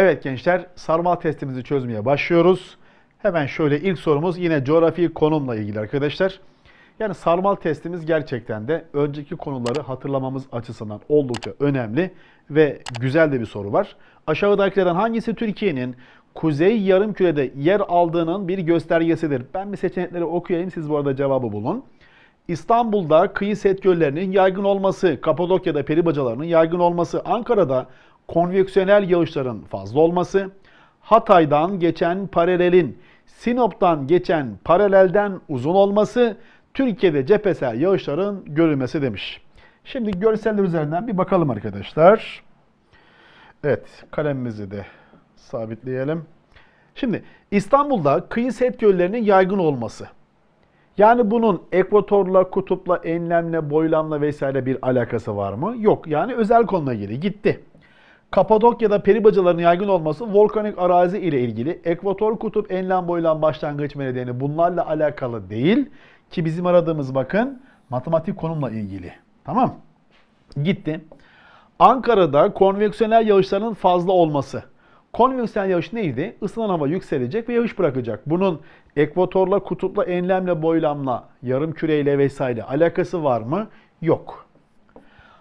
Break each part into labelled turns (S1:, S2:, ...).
S1: Evet gençler, sarmal testimizi çözmeye başlıyoruz. Hemen şöyle ilk sorumuz yine coğrafi konumla ilgili arkadaşlar. Yani sarmal testimiz gerçekten de önceki konuları hatırlamamız açısından oldukça önemli ve güzel de bir soru var. Aşağıdakilerden hangisi Türkiye'nin kuzey yarımkürede yer aldığının bir göstergesidir? Ben bir seçenekleri okuyayım, siz bu arada cevabı bulun. İstanbul'da kıyı set göllerinin yaygın olması, Kapadokya'da peri bacalarının yaygın olması, Ankara'da konveksiyonel yağışların fazla olması, Hatay'dan geçen paralelin Sinop'tan geçen paralelden uzun olması, Türkiye'de cephesel yağışların görülmesi demiş. Şimdi görseller üzerinden bir bakalım arkadaşlar. Evet, kalemimizi de sabitleyelim. Şimdi İstanbul'da kıyı set göllerinin yaygın olması. Yani bunun ekvatorla, kutupla, enlemle, boylamla vesaire bir alakası var mı? Yok. Yani özel konuna ilgili. Gitti. Kapadokya'da peri bacalarının yaygın olması volkanik arazi ile ilgili. Ekvator, kutup, enlem, boylam, başlangıç meridiyeni bunlarla alakalı değil. Ki bizim aradığımız bakın matematik konumla ilgili. Tamam. Gitti. Ankara'da konveksiyonel yağışların fazla olması. Konveksiyonel yağış neydi? Isınan hava yükselecek ve yağış bırakacak. Bunun ekvatorla, kutupla, enlemle, boylamla, yarım küreyle vesaire alakası var mı? Yok.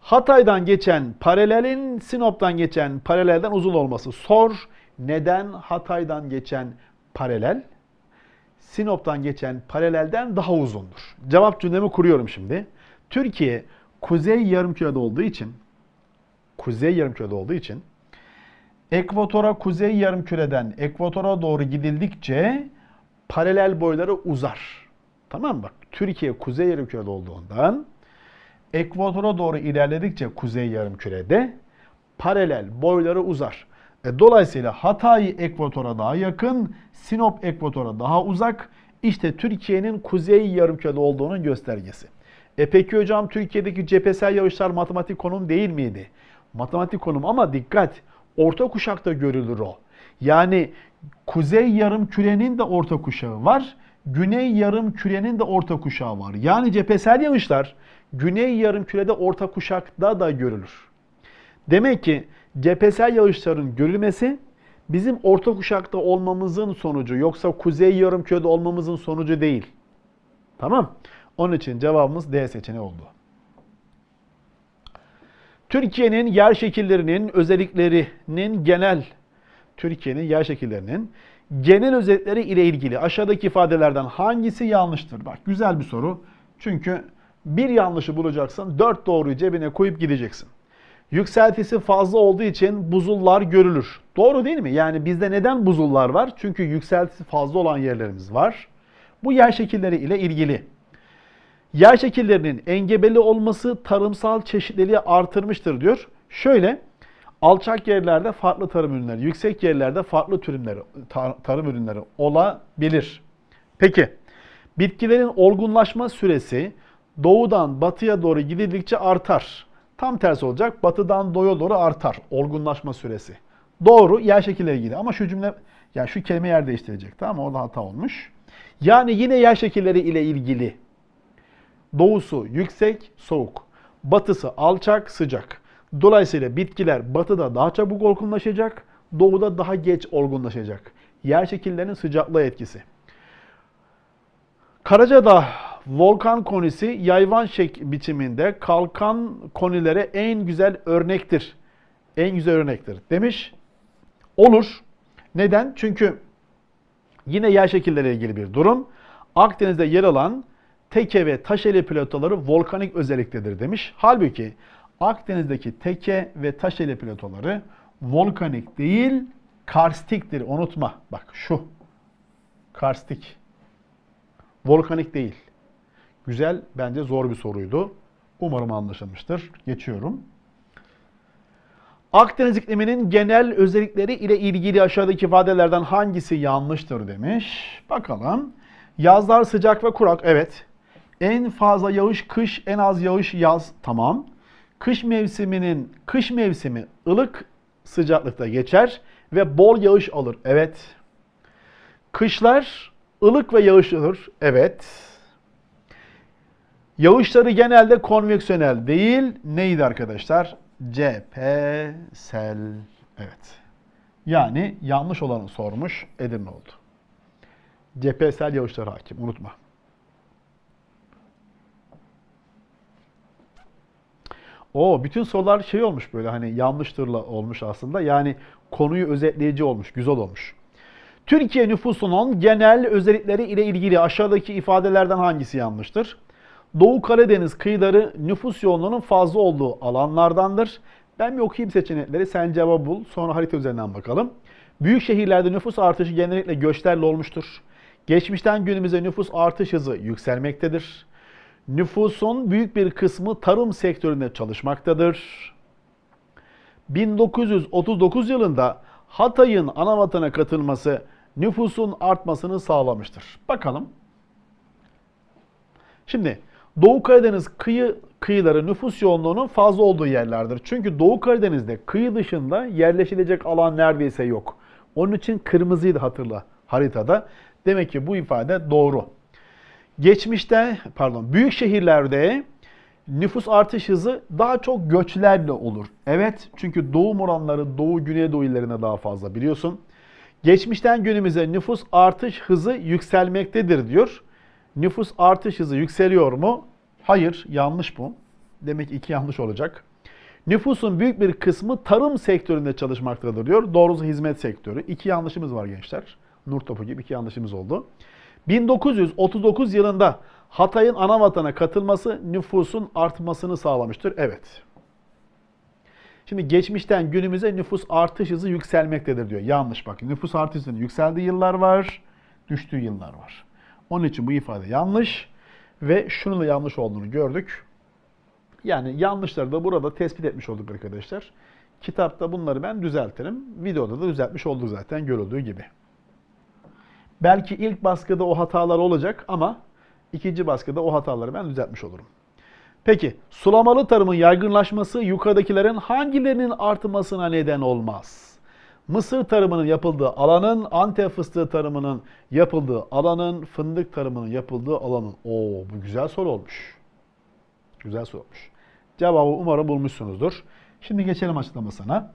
S1: Hatay'dan geçen paralelin Sinop'tan geçen paralelden uzun olması. Sor neden Hatay'dan geçen paralel Sinop'tan geçen paralelden daha uzundur? Cevap cümlemi kuruyorum şimdi. Türkiye kuzey yarımkürede olduğu için kuzey yarımkürede olduğu için ekvatora kuzey yarımküreden ekvatora doğru gidildikçe paralel boyları uzar. Tamam mı? Bak Türkiye kuzey yarımkürede olduğundan ekvatora doğru ilerledikçe kuzey yarımkürede paralel boyları uzar. E, dolayısıyla Hatay ekvatora daha yakın, Sinop ekvatora daha uzak. İşte Türkiye'nin kuzey yarımkürede olduğunun göstergesi. E peki hocam Türkiye'deki cephesel yağışlar matematik konum değil miydi? Matematik konum ama dikkat orta kuşakta görülür o. Yani kuzey yarım kürenin de orta kuşağı var. Güney yarım kürenin de orta kuşağı var. Yani cephesel yağışlar güney yarım kürede orta kuşakta da görülür. Demek ki cephesel yağışların görülmesi bizim orta kuşakta olmamızın sonucu yoksa kuzey yarım kürede olmamızın sonucu değil. Tamam? Onun için cevabımız D seçeneği oldu. Türkiye'nin yer şekillerinin özelliklerinin genel Türkiye'nin yer şekillerinin genel özellikleri ile ilgili aşağıdaki ifadelerden hangisi yanlıştır? Bak güzel bir soru. Çünkü bir yanlışı bulacaksın, dört doğruyu cebine koyup gideceksin. Yükseltisi fazla olduğu için buzullar görülür. Doğru değil mi? Yani bizde neden buzullar var? Çünkü yükseltisi fazla olan yerlerimiz var. Bu yer şekilleri ile ilgili. Yer şekillerinin engebeli olması tarımsal çeşitliliği artırmıştır diyor. Şöyle alçak yerlerde farklı tarım ürünleri, yüksek yerlerde farklı türümleri, tarım ürünleri olabilir. Peki bitkilerin olgunlaşma süresi doğudan batıya doğru gidildikçe artar. Tam tersi olacak. Batıdan doğuya doğru artar olgunlaşma süresi. Doğru yer şekilleri ilgili ama şu cümle yani şu kelime yer değiştirecek tamam mı? Orada hata olmuş. Yani yine yer şekilleri ile ilgili. Doğusu yüksek, soğuk. Batısı alçak, sıcak. Dolayısıyla bitkiler batıda daha çabuk olgunlaşacak, doğuda daha geç olgunlaşacak. Yer şekillerinin sıcaklığı etkisi. Karacadağ volkan konisi yayvan şek biçiminde kalkan konilere en güzel örnektir. En güzel örnektir demiş. Olur. Neden? Çünkü yine yer şekilleriyle ilgili bir durum. Akdeniz'de yer alan teke ve taşeli platoları volkanik özelliktedir demiş. Halbuki Akdeniz'deki teke ve taşeli platoları volkanik değil, karstiktir. Unutma. Bak şu. Karstik. Volkanik değil. Güzel, bence zor bir soruydu. Umarım anlaşılmıştır. Geçiyorum. Akdeniz ikliminin genel özellikleri ile ilgili aşağıdaki ifadelerden hangisi yanlıştır demiş. Bakalım. Yazlar sıcak ve kurak. Evet. En fazla yağış kış, en az yağış yaz. Tamam. Kış mevsiminin kış mevsimi ılık sıcaklıkta geçer ve bol yağış alır. Evet. Kışlar ılık ve yağış alır. Evet. Yağışları genelde konveksiyonel değil. Neydi arkadaşlar? Cephesel. Evet. Yani yanlış olanı sormuş Edirne oldu. Cephesel yağışlar hakim unutma. O bütün sorular şey olmuş böyle hani yanlıştırla olmuş aslında. Yani konuyu özetleyici olmuş, güzel olmuş. Türkiye nüfusunun genel özellikleri ile ilgili aşağıdaki ifadelerden hangisi yanlıştır? Doğu Karadeniz kıyıları nüfus yoğunluğunun fazla olduğu alanlardandır. Ben bir okuyayım seçenekleri, sen cevap bul, sonra harita üzerinden bakalım. Büyük şehirlerde nüfus artışı genellikle göçlerle olmuştur. Geçmişten günümüze nüfus artış hızı yükselmektedir. Nüfusun büyük bir kısmı tarım sektöründe çalışmaktadır. 1939 yılında Hatay'ın ana vatana katılması nüfusun artmasını sağlamıştır. Bakalım. Şimdi Doğu Karadeniz kıyı kıyıları nüfus yoğunluğunun fazla olduğu yerlerdir. Çünkü Doğu Karadeniz'de kıyı dışında yerleşilecek alan neredeyse yok. Onun için kırmızıydı hatırla haritada. Demek ki bu ifade doğru. Geçmişte pardon büyük şehirlerde nüfus artış hızı daha çok göçlerle olur. Evet çünkü doğum oranları doğu güneydoğu illerine daha fazla biliyorsun. Geçmişten günümüze nüfus artış hızı yükselmektedir diyor. Nüfus artış hızı yükseliyor mu? Hayır, yanlış bu. Demek ki iki yanlış olacak. Nüfusun büyük bir kısmı tarım sektöründe çalışmaktadır diyor. Doğrusu hizmet sektörü. İki yanlışımız var gençler. Nur topu gibi iki yanlışımız oldu. 1939 yılında Hatay'ın ana vatana katılması nüfusun artmasını sağlamıştır. Evet. Şimdi geçmişten günümüze nüfus artış hızı yükselmektedir diyor. Yanlış bak. Nüfus artış hızının yükseldiği yıllar var, düştüğü yıllar var. Onun için bu ifade yanlış ve şunu da yanlış olduğunu gördük. Yani yanlışları da burada tespit etmiş olduk arkadaşlar. Kitapta bunları ben düzeltirim. Videoda da düzeltmiş olduk zaten görüldüğü gibi. Belki ilk baskıda o hatalar olacak ama ikinci baskıda o hataları ben düzeltmiş olurum. Peki sulamalı tarımın yaygınlaşması yukarıdakilerin hangilerinin artmasına neden olmaz? Mısır tarımının yapıldığı alanın, Antep fıstığı tarımının yapıldığı alanın, fındık tarımının yapıldığı alanın. Oo bu güzel soru olmuş. Güzel soru olmuş. Cevabı umarım bulmuşsunuzdur. Şimdi geçelim açıklamasına.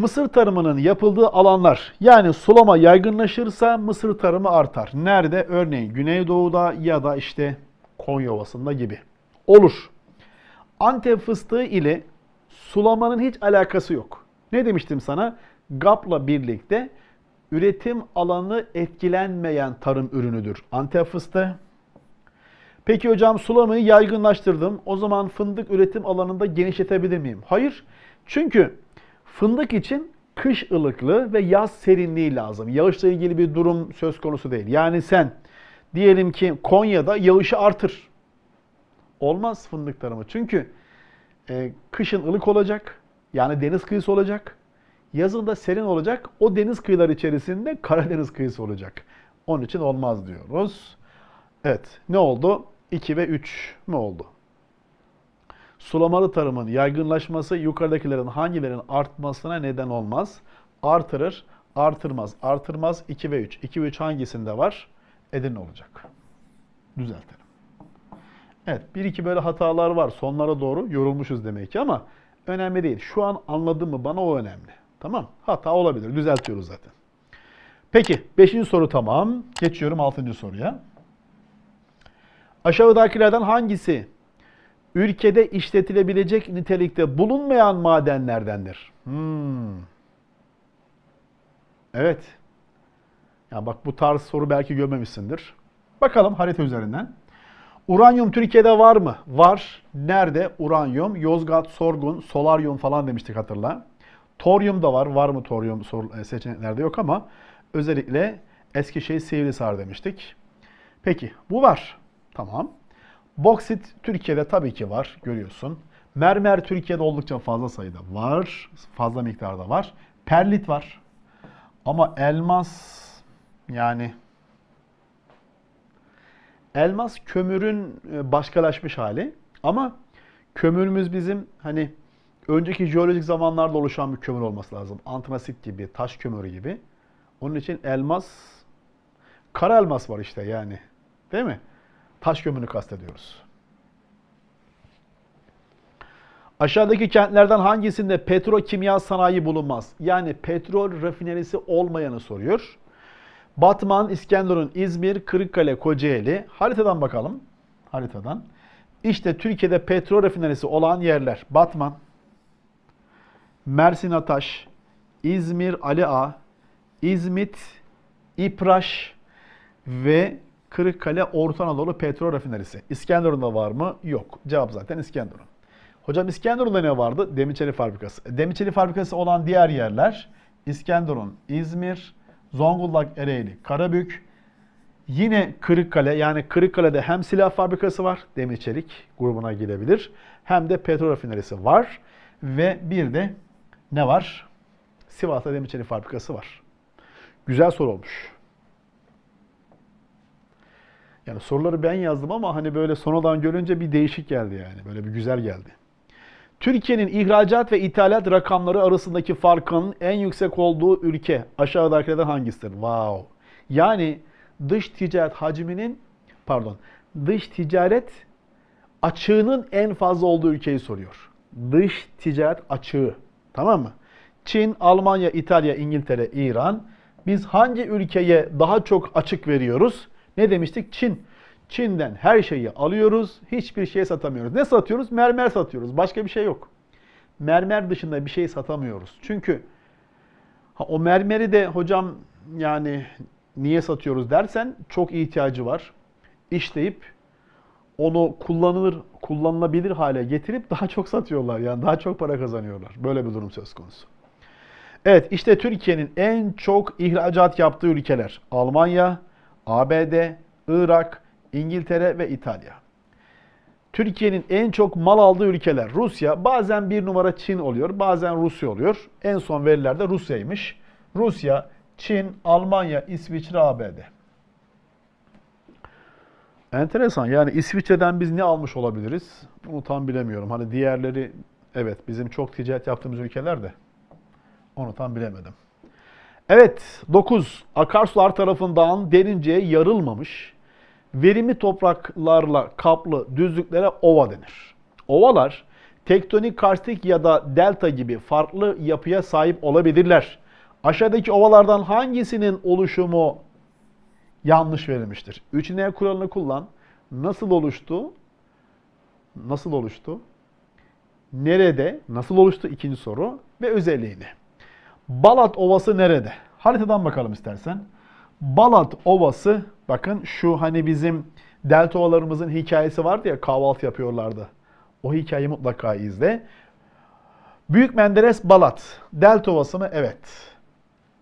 S1: Mısır tarımının yapıldığı alanlar yani sulama yaygınlaşırsa mısır tarımı artar. Nerede? Örneğin Güneydoğu'da ya da işte Konya Ovası'nda gibi. Olur. Antep fıstığı ile sulamanın hiç alakası yok. Ne demiştim sana? GAP'la birlikte üretim alanı etkilenmeyen tarım ürünüdür. Antep fıstığı. Peki hocam sulamayı yaygınlaştırdım. O zaman fındık üretim alanında genişletebilir miyim? Hayır. Çünkü fındık için kış ılıklığı ve yaz serinliği lazım. Yağışla ilgili bir durum söz konusu değil. Yani sen diyelim ki Konya'da yağışı artır. Olmaz fındık tarımı. Çünkü e, kışın ılık olacak. Yani deniz kıyısı olacak. Yazın da serin olacak. O deniz kıyıları içerisinde Karadeniz kıyısı olacak. Onun için olmaz diyoruz. Evet. Ne oldu? 2 ve 3 mü oldu? Sulamalı tarımın yaygınlaşması yukarıdakilerin hangilerinin artmasına neden olmaz? Artırır, artırmaz, artırmaz 2 ve 3. 2 ve 3 hangisinde var? Edirne olacak. Düzeltelim. Evet, bir iki böyle hatalar var. Sonlara doğru yorulmuşuz demek ki ama önemli değil. Şu an anladın mı bana o önemli. Tamam. Hata olabilir. Düzeltiyoruz zaten. Peki 5. soru tamam. Geçiyorum 6. soruya. Aşağıdakilerden hangisi ülkede işletilebilecek nitelikte bulunmayan madenlerdendir? Hmm. Evet. Ya bak bu tarz soru belki görmemişsindir. Bakalım harita üzerinden. Uranyum Türkiye'de var mı? Var. Nerede? Uranyum, Yozgat, Sorgun, Solaryum falan demiştik hatırla. Toryum da var. Var mı toryum sor- seçeneklerde yok ama özellikle Eskişehir Sivrisar demiştik. Peki bu var. Tamam. Boksit Türkiye'de tabii ki var görüyorsun. Mermer Türkiye'de oldukça fazla sayıda var. Fazla miktarda var. Perlit var. Ama elmas yani elmas kömürün e, başkalaşmış hali. Ama kömürümüz bizim hani önceki jeolojik zamanlarda oluşan bir kömür olması lazım. Antrasit gibi, taş kömürü gibi. Onun için elmas, kara elmas var işte yani. Değil mi? Taş kömürünü kastediyoruz. Aşağıdaki kentlerden hangisinde petrokimya sanayi bulunmaz? Yani petrol rafinerisi olmayanı soruyor. Batman, İskenderun, İzmir, Kırıkkale, Kocaeli. Haritadan bakalım. Haritadan. İşte Türkiye'de petrol rafinerisi olan yerler. Batman, Mersin Ataş, İzmir Ali Ağa, İzmit, İpraş ve Kırıkkale Orta Anadolu Petrol Rafinerisi. İskenderun'da var mı? Yok. Cevap zaten İskenderun. Hocam İskenderun'da ne vardı? Demirçeli Fabrikası. Demirçeli Fabrikası olan diğer yerler İskenderun, İzmir, Zonguldak, Ereğli, Karabük, Yine Kırıkkale yani Kırıkkale'de hem silah fabrikası var, demir çelik grubuna girebilir. Hem de petrol rafinerisi var. Ve bir de ne var? Sivas'ta demir çelik fabrikası var. Güzel soru olmuş. Yani soruları ben yazdım ama hani böyle sonradan görünce bir değişik geldi yani. Böyle bir güzel geldi. Türkiye'nin ihracat ve ithalat rakamları arasındaki farkın en yüksek olduğu ülke aşağıdakilerden hangisidir? Wow. Yani dış ticaret hacminin pardon dış ticaret açığının en fazla olduğu ülkeyi soruyor. Dış ticaret açığı. Tamam mı? Çin, Almanya, İtalya, İngiltere, İran. Biz hangi ülkeye daha çok açık veriyoruz? Ne demiştik? Çin. Çin'den her şeyi alıyoruz, hiçbir şey satamıyoruz. Ne satıyoruz? Mermer satıyoruz. Başka bir şey yok. Mermer dışında bir şey satamıyoruz. Çünkü ha, o mermeri de hocam yani niye satıyoruz dersen çok ihtiyacı var. İşleyip onu kullanılır, kullanılabilir hale getirip daha çok satıyorlar. Yani daha çok para kazanıyorlar. Böyle bir durum söz konusu. Evet işte Türkiye'nin en çok ihracat yaptığı ülkeler. Almanya, ABD, Irak, İngiltere ve İtalya. Türkiye'nin en çok mal aldığı ülkeler Rusya. Bazen bir numara Çin oluyor, bazen Rusya oluyor. En son verilerde Rusya'ymış. Rusya, Çin, Almanya, İsviçre, ABD. Enteresan. Yani İsviçre'den biz ne almış olabiliriz? Bunu tam bilemiyorum. Hani diğerleri evet bizim çok ticaret yaptığımız ülkeler de onu tam bilemedim. Evet 9. Akarsular tarafından derince yarılmamış verimli topraklarla kaplı düzlüklere ova denir. Ovalar tektonik karstik ya da delta gibi farklı yapıya sahip olabilirler. Aşağıdaki ovalardan hangisinin oluşumu yanlış verilmiştir? 3N kuralını kullan. Nasıl oluştu? Nasıl oluştu? Nerede? Nasıl oluştu? İkinci soru. Ve özelliğini. Balat Ovası nerede? Haritadan bakalım istersen. Balat Ovası bakın şu hani bizim delta ovalarımızın hikayesi vardı ya kahvaltı yapıyorlardı. O hikayeyi mutlaka izle. Büyük Menderes Balat. Delta Ovası mı? Evet.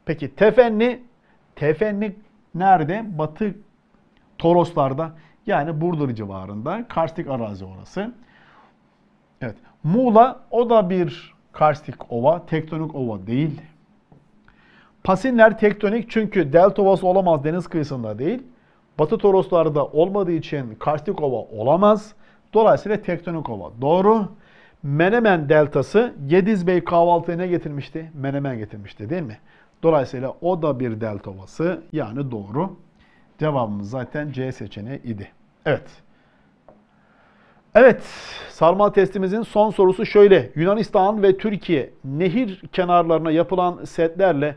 S1: Peki Tefenli? Tefenli nerede? Batı Toroslarda yani Burdur civarında. Karstik arazi orası. Evet. Muğla o da bir karstik ova. Tektonik ova değil. Pasinler tektonik çünkü delta ovası olamaz deniz kıyısında değil. Batı Toroslarda olmadığı için karstik ova olamaz. Dolayısıyla tektonik ova. Doğru. Menemen deltası Gediz Bey kahvaltıya ne getirmişti? Menemen getirmişti değil mi? Dolayısıyla o da bir delta ovası yani doğru. Cevabımız zaten C seçeneği idi. Evet. Evet, sarmal testimizin son sorusu şöyle. Yunanistan ve Türkiye nehir kenarlarına yapılan setlerle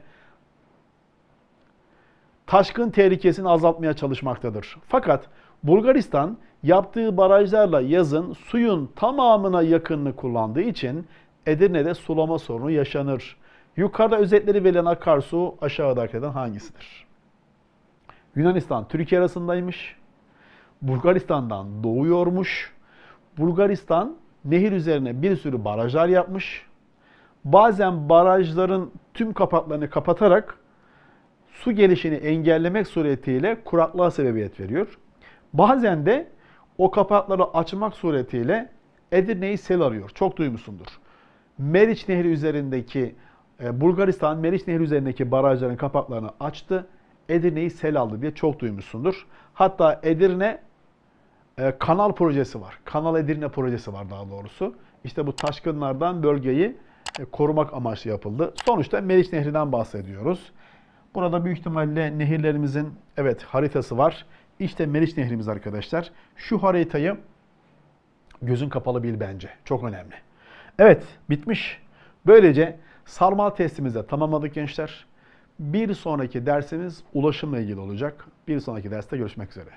S1: taşkın tehlikesini azaltmaya çalışmaktadır. Fakat Bulgaristan yaptığı barajlarla yazın suyun tamamına yakınını kullandığı için Edirne'de sulama sorunu yaşanır. Yukarıda özetleri verilen akarsu aşağıdakilerden hangisidir? Yunanistan Türkiye arasındaymış. Bulgaristan'dan doğuyormuş. Bulgaristan nehir üzerine bir sürü barajlar yapmış. Bazen barajların tüm kapaklarını kapatarak su gelişini engellemek suretiyle kuraklığa sebebiyet veriyor. Bazen de o kapakları açmak suretiyle Edirne'yi sel arıyor. Çok duymuşsundur. Meriç Nehri üzerindeki e, Bulgaristan Meriç Nehri üzerindeki barajların kapaklarını açtı. Edirne'yi sel aldı diye çok duymuşsundur. Hatta Edirne e, kanal projesi var. Kanal Edirne projesi var daha doğrusu. İşte bu taşkınlardan bölgeyi e, korumak amaçlı yapıldı. Sonuçta Meriç Nehri'nden bahsediyoruz. Burada büyük ihtimalle nehirlerimizin evet haritası var. İşte Meriç Nehrimiz arkadaşlar. Şu haritayı gözün kapalı bil bence. Çok önemli. Evet, bitmiş. Böylece sarmal testimizi de tamamladık gençler. Bir sonraki dersimiz ulaşımla ilgili olacak. Bir sonraki derste görüşmek üzere.